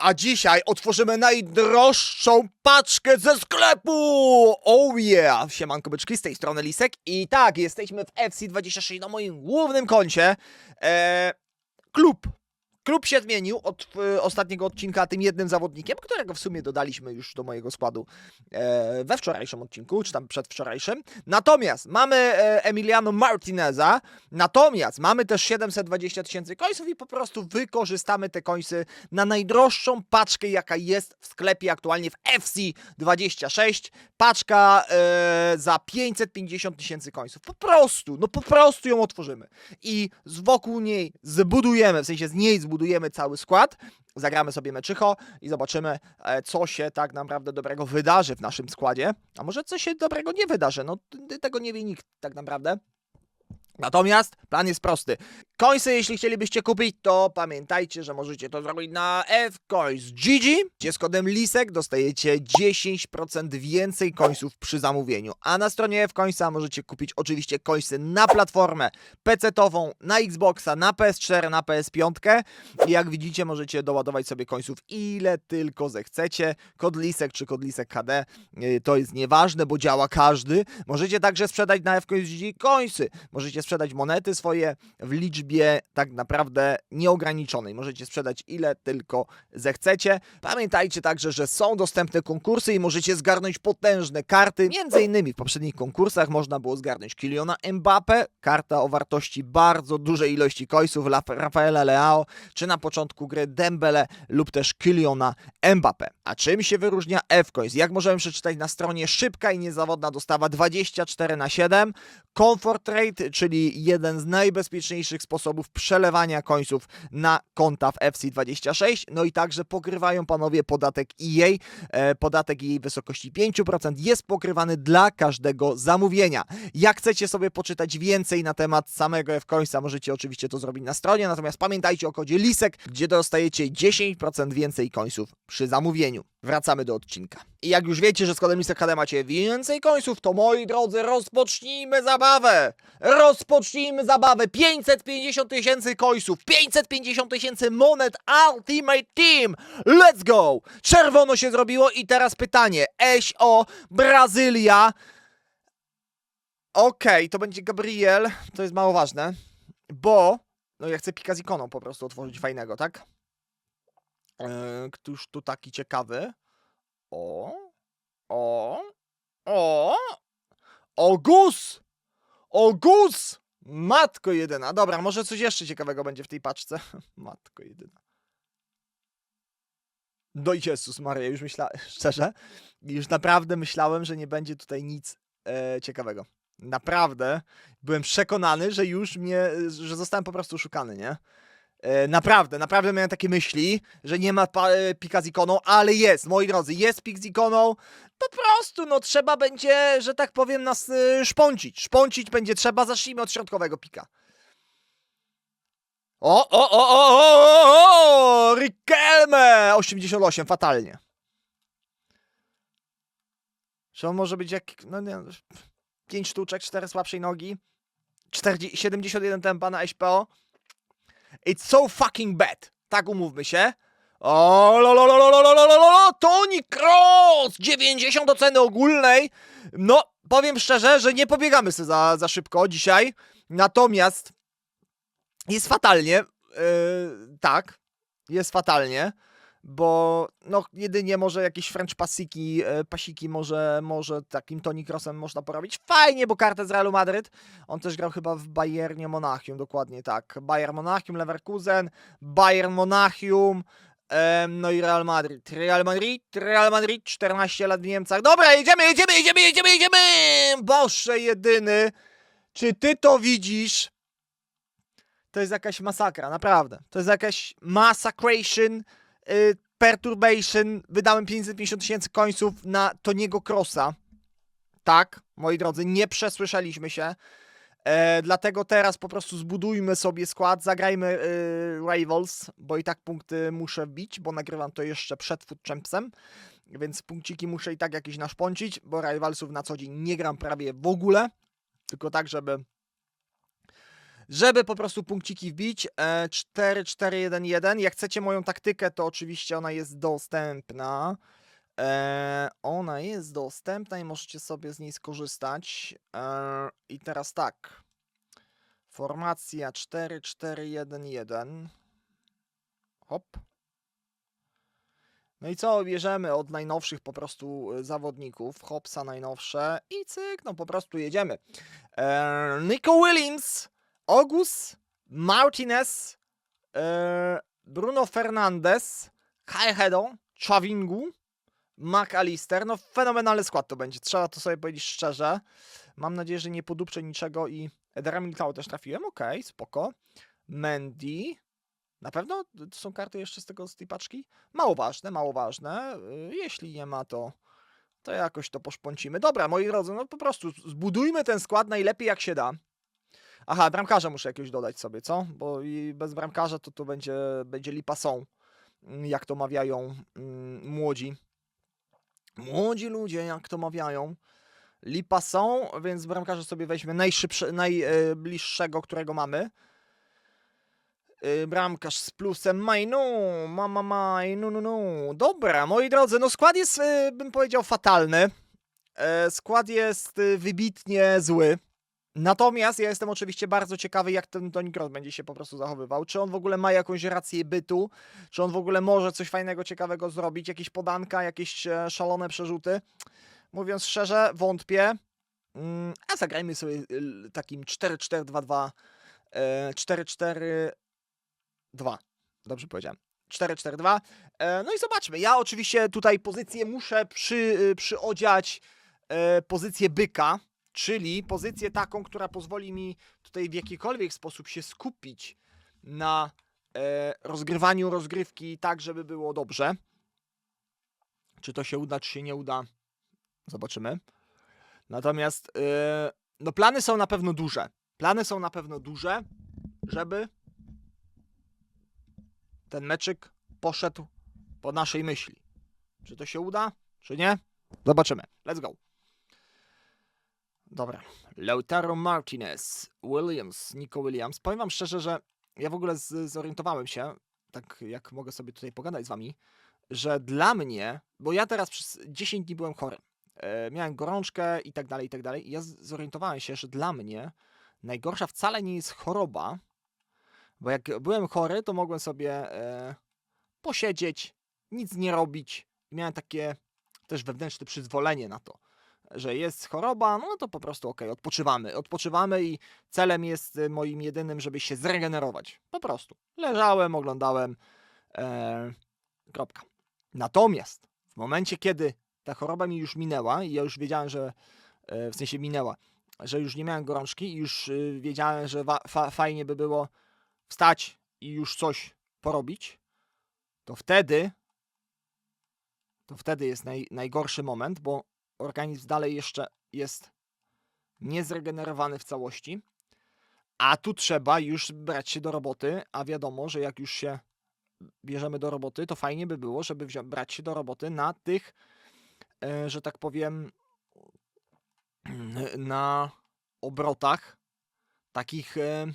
A dzisiaj otworzymy najdroższą paczkę ze sklepu! Oh yeah! Siemanko byczki, z tej strony Lisek i tak, jesteśmy w FC26 na moim głównym koncie. Eee, klub. Klub się zmienił od e, ostatniego odcinka tym jednym zawodnikiem, którego w sumie dodaliśmy już do mojego składu e, we wczorajszym odcinku, czy tam przedwczorajszym. Natomiast mamy e, Emiliano Martineza, natomiast mamy też 720 tysięcy końców i po prostu wykorzystamy te końsy na najdroższą paczkę, jaka jest w sklepie aktualnie w FC26. Paczka e, za 550 tysięcy końców. Po prostu, no po prostu ją otworzymy. I z wokół niej zbudujemy, w sensie z niej zbudujemy cały skład. Zagramy sobie meczycho i zobaczymy, e, co się tak naprawdę dobrego wydarzy w naszym składzie. A może coś się dobrego nie wydarzy? No tego nie wie nikt tak naprawdę. Natomiast plan jest prosty. Coinsy, jeśli chcielibyście kupić, to pamiętajcie, że możecie to zrobić na fcoins.gg, gdzie z kodem LISEK dostajecie 10% więcej coinsów przy zamówieniu. A na stronie fcoinsa możecie kupić oczywiście coinsy na platformę PC-tową, na Xboxa, na PS4, na PS5. I jak widzicie, możecie doładować sobie coinsów ile tylko zechcecie. Kod LISEK czy kod LISEK HD yy, to jest nieważne, bo działa każdy. Możecie także sprzedać na fcoins.gg coinsy. Możecie sprzedać monety swoje w liczbie tak naprawdę nieograniczonej. Możecie sprzedać ile tylko zechcecie. Pamiętajcie także, że są dostępne konkursy i możecie zgarnąć potężne karty. Między innymi w poprzednich konkursach można było zgarnąć Kiliona Mbappe, karta o wartości bardzo dużej ilości końców, Rafaela Leao, czy na początku gry Dembele lub też Kiliona Mbappe. A czym się wyróżnia F-Coins? Jak możemy przeczytać na stronie szybka i niezawodna dostawa 24 na 7 Comfort Trade, czyli jeden z najbezpieczniejszych sposobów przelewania końców na konta w FC26. No i także pokrywają panowie podatek EA. E, podatek jej wysokości 5% jest pokrywany dla każdego zamówienia. Jak chcecie sobie poczytać więcej na temat samego F-Coinsa, możecie oczywiście to zrobić na stronie, natomiast pamiętajcie o kodzie LISEK, gdzie dostajecie 10% więcej końców przy zamówieniu. Wracamy do odcinka. I jak już wiecie, że z kodem LISEK HD macie więcej końców, to moi drodzy, rozpocznijmy zabawę! Rozpocznijmy zabawę! 550 tysięcy końców, 550 tysięcy monet Ultimate Team! Let's go! Czerwono się zrobiło i teraz pytanie. SO Brazylia. Okej, to będzie Gabriel. To jest mało ważne, bo no ja chcę pika z ikoną po prostu otworzyć fajnego, tak? Eee, któż tu taki ciekawy? O, o, o, o gus! O gus! Matko jedyna. Dobra, może coś jeszcze ciekawego będzie w tej paczce. Matko jedyna. No Jezus Maria, już myślałem, szczerze, już naprawdę myślałem, że nie będzie tutaj nic e, ciekawego. Naprawdę byłem przekonany, że już mnie, że zostałem po prostu oszukany, nie? E, naprawdę, naprawdę miałem takie myśli, że nie ma e, pika z ikoną, ale jest, moi drodzy, jest pik z ikoną. Po prostu, no trzeba będzie, że tak powiem, nas e, szpącić. Szpącić będzie trzeba, zacznijmy od środkowego pika. O, o, o, o, o, o, Riquelme! 88, fatalnie. Czy on może być jak, no nie, 5 sztuczek, 4 słabszej nogi, 40, 71 tempa na SPO. It's so fucking bad. Tak umówmy się. O, lo, lo, lo, lo, lo, lo, lo, lo, Toni Kroos! 90 oceny ogólnej. No, powiem szczerze, że nie pobiegamy sobie za, za szybko dzisiaj. Natomiast jest fatalnie. Yy, tak, jest fatalnie. Bo no jedynie może jakieś French pasiki, e, pasiki może, może takim Toni Kroosem można porobić. Fajnie, bo kartę z Realu Madryt. On też grał chyba w Bayernie Monachium, dokładnie tak. Bayern Monachium, Leverkusen, Bayern Monachium, no i Real Madrid. Real Madrid, Real Madrid, 14 lat w Niemcach. Dobra, jedziemy, jedziemy, jedziemy, jedziemy, jedziemy! Boże jedyny, czy ty to widzisz? To jest jakaś masakra, naprawdę. To jest jakaś massacration, y, perturbation. Wydałem 550 tysięcy końców na Toniego Crossa. Tak, moi drodzy, nie przesłyszeliśmy się. E, dlatego teraz po prostu zbudujmy sobie skład, zagrajmy y, Rivals, bo i tak punkty muszę wbić, bo nagrywam to jeszcze przed Food więc punkciki muszę i tak jakieś naszpącić, bo Rivalsów na co dzień nie gram prawie w ogóle, tylko tak, żeby żeby po prostu punkciki wbić. E, 4-4-1-1. Jak chcecie moją taktykę, to oczywiście ona jest dostępna. E, ona jest dostępna i możecie sobie z niej skorzystać. E, I teraz tak. Formacja 4-4-1-1. Hop. No i co, bierzemy od najnowszych po prostu zawodników, Hopsa najnowsze i cyk, no po prostu jedziemy. Eee, Nico Williams, August Martinez, eee, Bruno Fernandes, Caicedo, Chavingu, McAllister, no fenomenalny skład to będzie, trzeba to sobie powiedzieć szczerze. Mam nadzieję, że nie podupczę niczego i Edera Militao też trafiłem, okej, spoko. Mendy, na pewno to są karty jeszcze z tego z tej paczki? Mało ważne, mało ważne. Y, Jeśli nie ma, to, to jakoś to poszpącimy. Dobra, moi drodzy, no po prostu zbudujmy ten skład najlepiej jak się da. Aha, bramkarza muszę jakiegoś dodać sobie, co? Bo i bez bramkarza to tu będzie, będzie lipa są, mm, jak to mawiają mm, młodzi. Młodzi ludzie, jak to mawiają. Lipa są, więc bramkarza sobie weźmy najbliższego, którego mamy. Y, Bramkarz z plusem Majnu, mama maj, no no no. Dobra, moi drodzy, no skład jest, y, bym powiedział, fatalny. E, Skład jest wybitnie zły. Natomiast ja jestem oczywiście bardzo ciekawy, jak ten Toni Kroos będzie się po prostu zachowywał. Czy on w ogóle ma jakąś rację bytu? Czy on w ogóle może coś fajnego, ciekawego zrobić? Jakieś podanka, jakieś e, szalone przerzuty? Mówiąc szczerze, wątpię. Mm, A zagrajmy sobie y, takim 4-4-2-2. e, 4-4 2. Dobrze powiedziałem. 4-4-2. E, No i zobaczmy. Ja oczywiście tutaj pozycję muszę przy, y, przyodziać e, pozycję byka, czyli pozycję taką, która pozwoli mi tutaj w jakikolwiek sposób się skupić na e, rozgrywaniu rozgrywki tak, żeby było dobrze. Czy to się uda, czy się nie uda, zobaczymy. Natomiast e, no plany są na pewno duże. Plany są na pewno duże, żeby ten meczyk poszedł po naszej myśli. Czy to się uda, czy nie? Zobaczymy. Let's go. Dobra. Lautaro Martinez, Williams, Nico Williams. Powiem wam szczerze, że ja w ogóle z, zorientowałem się, tak jak mogę sobie tutaj pogadać z wami, że dla mnie, bo ja teraz przez 10 dni byłem chory. E, miałem gorączkę i tak dalej, i tak dalej. I ja zorientowałem się, że dla mnie najgorsza wcale nie jest choroba, bo jak byłem chory, to mogłem sobie e, posiedzieć, nic nie robić. I miałem takie też wewnętrzne przyzwolenie na to, że jest choroba, no to po prostu okej, odpoczywamy. Odpoczywamy i celem jest e, moim jedynym, żeby się zregenerować. Po prostu. Leżałem, oglądałem. E, kropka. Natomiast w momencie, kiedy ta choroba mi już minęła i ja już wiedziałem, że e, w sensie minęła, że już nie miałem gorączki i już e, wiedziałem, że fa- fajnie by było wstać i już coś porobić, to wtedy to wtedy jest naj, najgorszy moment, bo organizm dalej jeszcze jest niezregenerowany w całości, a tu trzeba już brać się do roboty, a wiadomo, że jak już się bierzemy do roboty, to fajnie by było, żeby wzią- brać się do roboty na tych, e, że tak powiem, na obrotach takich e,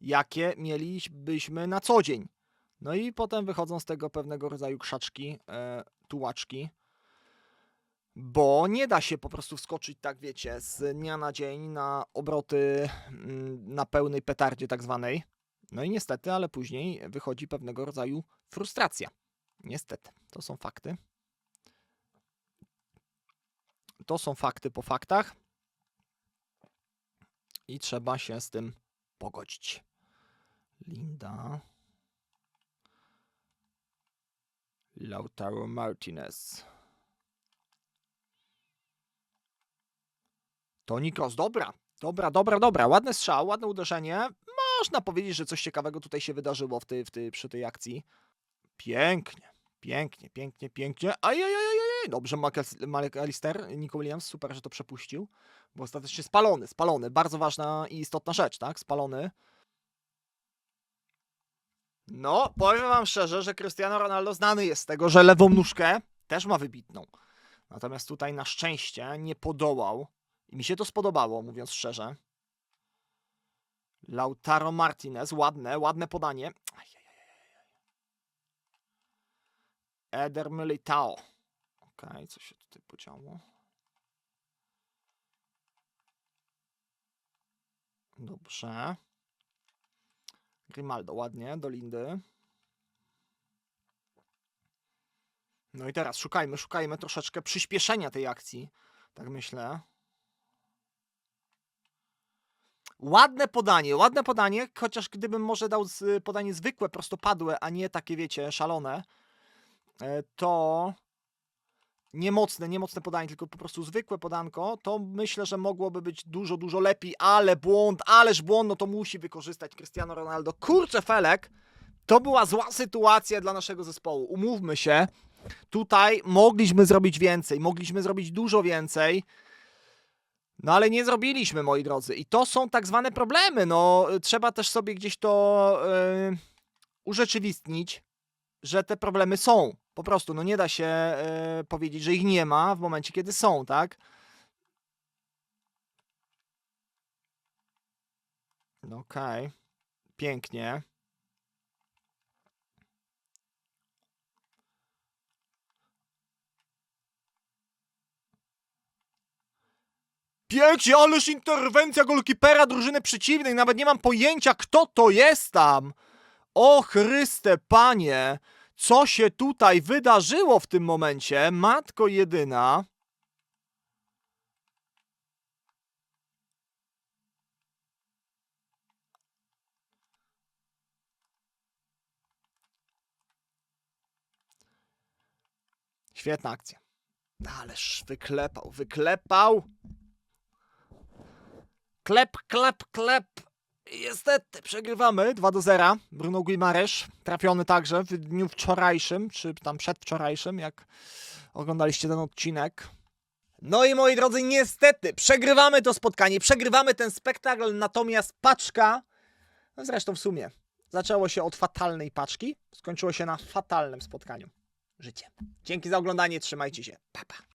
jakie mielibyśmy na co dzień. No i potem wychodzą z tego pewnego rodzaju krzaczki, e, tułaczki, bo nie da się po prostu wskoczyć, tak wiecie, z dnia na dzień na obroty mm, na pełnej petardzie tak zwanej. No i niestety, ale później wychodzi pewnego rodzaju frustracja. Niestety, to są fakty. To są fakty po faktach. I trzeba się z tym pogodzić. Linda. Lautaro Martinez. Toni Kroos, dobra. Dobra, dobra, dobra. Ładny strzał, ładne uderzenie. Można powiedzieć, że coś ciekawego tutaj się wydarzyło w tej, w tej, przy tej akcji. Pięknie, pięknie, pięknie, pięknie. Ajajajajaj. Dobrze, McAllister, Nico Williams, super, że to przepuścił. Bo ostatecznie spalony, spalony. Bardzo ważna i istotna rzecz, tak? Spalony. No, powiem wam szczerze, że Cristiano Ronaldo znany jest z tego, że lewą nóżkę też ma wybitną. Natomiast tutaj na szczęście nie podołał. I mi się to spodobało, mówiąc szczerze. Lautaro Martinez, ładne, ładne podanie. Eder Militao. Okej, co się tutaj podziało? Dobrze. Grimaldo, ładnie, do Lindy. No i teraz szukajmy, szukajmy troszeczkę przyspieszenia tej akcji. Tak myślę. Ładne podanie, ładne podanie, chociaż gdybym może dał podanie zwykłe, prostopadłe, a nie takie, wiecie, szalone, e, to niemocne, niemocne podanie, tylko po prostu zwykłe podanko, to myślę, że mogłoby być dużo, dużo lepiej, ale błąd, ależ błąd, no to musi wykorzystać Cristiano Ronaldo. Kurczę, Felek, to była zła sytuacja dla naszego zespołu. Umówmy się, tutaj mogliśmy zrobić więcej, mogliśmy zrobić dużo więcej. No ale nie zrobiliśmy, moi drodzy. I to są tak zwane problemy. No, trzeba też sobie gdzieś to yy, urzeczywistnić, że te problemy są. Po prostu, no nie da się yy, powiedzieć, że ich nie ma w momencie, kiedy są, tak? No Okej. Pięknie. Pięknie, ależ interwencja golkipera drużyny przeciwnej. Nawet nie mam pojęcia, kto to jest tam. O Chryste, panie. Co się tutaj wydarzyło w tym momencie? Matko jedyna. Świetna akcja. Ależ wyklepał, wyklepał. Klep, klep, klep. Niestety, przegrywamy 2 do 0. Bruno Guimarães trafiony także w dniu wczorajszym, czy tam przedwczorajszym, jak oglądaliście ten odcinek. No i moi drodzy, niestety, przegrywamy to spotkanie, przegrywamy ten spektakl, natomiast paczka, no zresztą w sumie, zaczęło się od fatalnej paczki, skończyło się na fatalnym spotkaniu. Życie. Dzięki za oglądanie, trzymajcie się. Pa, pa.